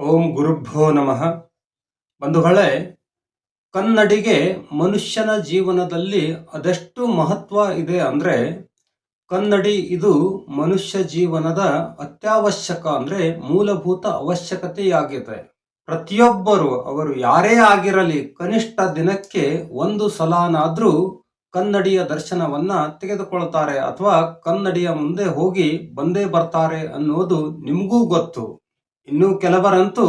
ಓಂ ಗುರುಭ್ಯೋ ನಮಃ. ಬಂಧುಗಳೇ, ಕನ್ನಡಿಗೆ ಮನುಷ್ಯನ ಜೀವನದಲ್ಲಿ ಅದೆಷ್ಟು ಮಹತ್ವ ಇದೆ ಅಂದರೆ, ಕನ್ನಡಿ ಇದು ಮನುಷ್ಯ ಜೀವನದ ಅತ್ಯವಶ್ಯಕ ಅಂದರೆ ಮೂಲಭೂತ ಅವಶ್ಯಕತೆಯಾಗಿದೆ. ಪ್ರತಿಯೊಬ್ಬರು, ಅವರು ಯಾರೇ ಆಗಿರಲಿ, ಕನಿಷ್ಠ ದಿನಕ್ಕೆ ಒಂದು ಸಲನಾದರೂ ಕನ್ನಡಿಯ ದರ್ಶನವನ್ನ ತೆಗೆದುಕೊಳ್ತಾರೆ ಅಥವಾ ಕನ್ನಡಿಯ ಮುಂದೆ ಹೋಗಿ ಬಂದೇ ಬರ್ತಾರೆ ಅನ್ನೋದು ನಿಮಗೂ ಗೊತ್ತು. ಇನ್ನು ಕೆಲವರಂತೂ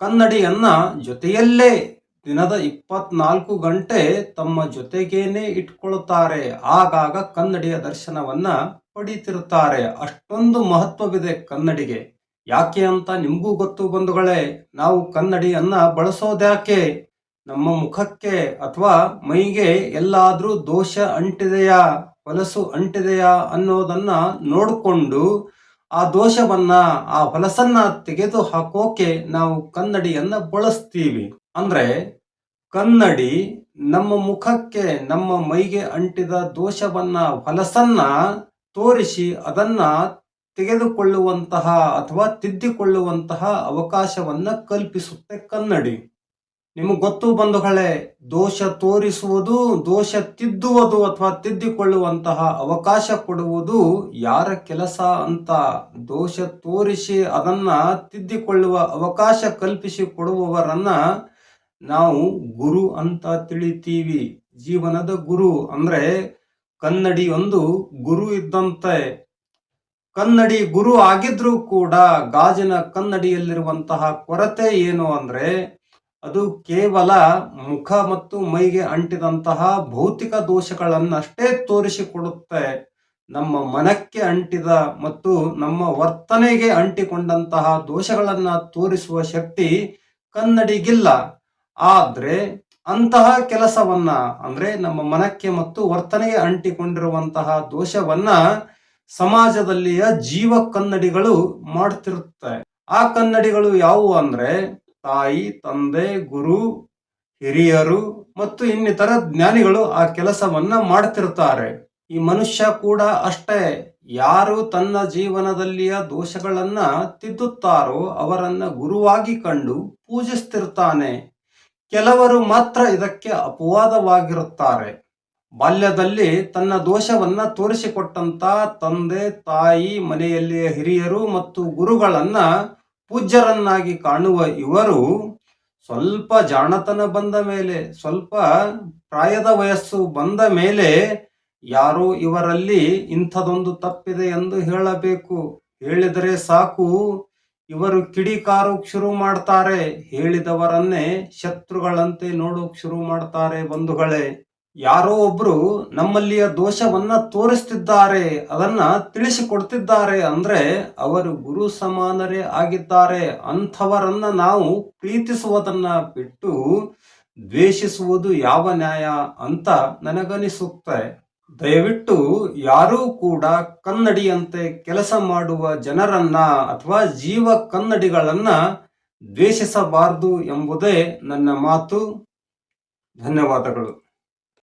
ಕನ್ನಡಿಯನ್ನ ಜೊತೆಯಲ್ಲೇ ದಿನದ ಇಪ್ಪತ್ನಾಲ್ಕು ಗಂಟೆ ತಮ್ಮ ಜೊತೆಗೇನೆ ಇಟ್ಕೊಳ್ತಾರೆ. ಆಗಾಗ ಕನ್ನಡಿಯ ದರ್ಶನವನ್ನ ಪಡೀತಿರುತ್ತಾರೆ. ಅಷ್ಟೊಂದು ಮಹತ್ವವಿದೆ ಕನ್ನಡಿಗೆ. ಯಾಕೆ ಅಂತ ನಿಮಗೂ ಗೊತ್ತು ಬಂಧುಗಳೇ, ನಾವು ಕನ್ನಡಿಯನ್ನ ಬಳಸೋದ್ಯಾಕೆ? ನಮ್ಮ ಮುಖಕ್ಕೆ ಅಥವಾ ಮೈಗೆ ಎಲ್ಲಾದರೂ ದೋಷ ಅಂಟಿದೆಯಾ, ಹೊಲಸು ಅಂಟಿದೆಯಾ ಅನ್ನೋದನ್ನ ನೋಡಿಕೊಂಡು ಆ ದೋಷವನ್ನ ಆ ಹೊಲಸನ್ನ ತೆಗೆದು ಹಾಕೋಕೆ ನಾವು ಕನ್ನಡಿಯನ್ನ ಬಳಸ್ತೀವಿ. ಅಂದ್ರೆ ಕನ್ನಡಿ ನಮ್ಮ ಮುಖಕ್ಕೆ, ನಮ್ಮ ಮೈಗೆ ಅಂಟಿದ ದೋಷವನ್ನ, ಹೊಲಸನ್ನ ತೋರಿಸಿ ಅದನ್ನ ತೆಗೆದುಕೊಳ್ಳುವಂತಹ ಅಥವಾ ತಿದ್ದಿಕೊಳ್ಳುವಂತಹ ಅವಕಾಶವನ್ನ ಕಲ್ಪಿಸುತ್ತೆ ಕನ್ನಡಿ. ನಿಮಗೆ ಗೊತ್ತು ಬಂಧುಗಳೇ ದೋಷ ತೋರಿಸುವುದು, ದೋಷ ತಿದ್ದುವುದು ಅಥವಾ ತಿದ್ದಿಕೊಳ್ಳುವಂತಹ ಅವಕಾಶ ಕೊಡುವುದು ಯಾರ ಕೆಲಸ ಅಂತ ದೋಷ ತೋರಿಸಿ ಅದನ್ನ ತಿದ್ದಿಕೊಳ್ಳುವ ಅವಕಾಶ ಕಲ್ಪಿಸಿ ಕೊಡುವವರನ್ನ ನಾವು ಗುರು ಅಂತ ತಿಳಿತೀವಿ. ಜೀವನದ ಗುರು ಅಂದ್ರೆ ಕನ್ನಡಿ ಒಂದು ಗುರು ಇದ್ದಂತೆ. ಕನ್ನಡಿ ಗುರು ಆಗಿದ್ರೂ ಕೂಡ ಗಾಜಿನ ಕನ್ನಡಿಯಲ್ಲಿರುವಂತಹ ಕೊರತೆ ಏನು ಅಂದ್ರೆ ಅದು ಕೇವಲ ಮುಖ ಮತ್ತು ಮೈಗೆ ಅಂಟಿದಂತಹ ಭೌತಿಕ ದೋಷಗಳನ್ನಷ್ಟೇ ತೋರಿಸಿಕೊಡುತ್ತೆ. ನಮ್ಮ ಮನಕ್ಕೆ ಅಂಟಿದ ಮತ್ತು ನಮ್ಮ ವರ್ತನೆಗೆ ಅಂಟಿಕೊಂಡಂತಹ ದೋಷಗಳನ್ನು ತೋರಿಸುವ ಶಕ್ತಿ ಕನ್ನಡಿಗಿಲ್ಲ. ಆದರೆ ಅಂತಹ ಕೆಲಸವನ್ನ, ಅಂದ್ರೆ ನಮ್ಮ ಮನಕ್ಕೆ ಮತ್ತು ವರ್ತನೆಗೆ ಅಂಟಿಕೊಂಡಿರುವಂತಹ ದೋಷವನ್ನ ಸಮಾಜದಲ್ಲಿಯ ಜೀವ ಕನ್ನಡಿಗಳು ಮಾಡ್ತಿರುತ್ತೆ. ಆ ಕನ್ನಡಿಗಳು ಯಾವುವು ಅಂದ್ರೆ ತಾಯಿ, ತಂದೆ, ಗುರು, ಹಿರಿಯರು ಮತ್ತು ಇನ್ನಿತರ ಜ್ಞಾನಿಗಳು ಆ ಕೆಲಸವನ್ನ ಮಾಡ್ತಿರ್ತಾರೆ ಈ ಮನುಷ್ಯ ಕೂಡ ಅಷ್ಟೇ. ಯಾರು ತನ್ನ ಜೀವನದಲ್ಲಿಯ ದೋಷಗಳನ್ನ ತಿದ್ದುತ್ತಾರೋ ಅವರನ್ನ ಗುರುವಾಗಿ ಕಂಡು ಪೂಜಿಸ್ತಿರ್ತಾನೆ. ಕೆಲವರು ಮಾತ್ರ ಇದಕ್ಕೆ ಅಪವಾದವಾಗಿರುತ್ತಾರೆ. ಬಾಲ್ಯದಲ್ಲಿ ತನ್ನ ದೋಷವನ್ನ ತೋರಿಸಿಕೊಟ್ಟಂತ ತಂದೆ, ತಾಯಿ, ಮನೆಯಲ್ಲಿಯ ಹಿರಿಯರು ಮತ್ತು ಗುರುಗಳನ್ನ ಪೂಜ್ಯರನ್ನಾಗಿ ಕಾಣುವ ಇವರು ಸ್ವಲ್ಪ ಜಾಣತನ ಬಂದ ಮೇಲೆ, ಸ್ವಲ್ಪ ಪ್ರಾಯದ ವಯಸ್ಸು ಬಂದ ಮೇಲೆ ಯಾರೋ ಇವರಲ್ಲಿ ಇಂಥದೊಂದು ತಪ್ಪಿದೆ ಎಂದು ಹೇಳಬೇಕು. ಹೇಳಿದರೆ ಸಾಕು, ಇವರು ಕಿಡಿಕಾರು ಶುರು ಮಾಡ್ತಾರೆ, ಹೇಳಿದವರನ್ನೇ ಶತ್ರುಗಳಂತೆ ನೋಡೋಕ್ ಶುರು ಮಾಡ್ತಾರೆ ಬಂಧುಗಳೇ. ಯಾರೋ ಒಬ್ರು ನಮ್ಮಲ್ಲಿಯ ದೋಷವನ್ನ ತೋರಿಸ್ತಿದ್ದಾರೆ, ಅದನ್ನ ತಿಳಿಸಿಕೊಡ್ತಿದ್ದಾರೆ ಅಂದ್ರೆ ಅವರು ಗುರು ಸಮಾನರೇ ಆಗಿದ್ದಾರೆ. ಅಂಥವರನ್ನ ನಾವು ಪ್ರೀತಿಸುವುದನ್ನ ಬಿಟ್ಟು ದ್ವೇಷಿಸುವುದು ಯಾವ ನ್ಯಾಯ ಅಂತ ನನಗನಿಸುತ್ತೆ. ದಯವಿಟ್ಟು ಯಾರೂ ಕೂಡ ಕನ್ನಡಿಯಂತೆ ಕೆಲಸ ಮಾಡುವ ಜನರನ್ನ ಅಥವಾ ಜೀವ ಕನ್ನಡಿಗಳನ್ನ ದ್ವೇಷಿಸಬಾರದು ಎಂಬುದೇ ನನ್ನ ಮಾತು. ಧನ್ಯವಾದಗಳು.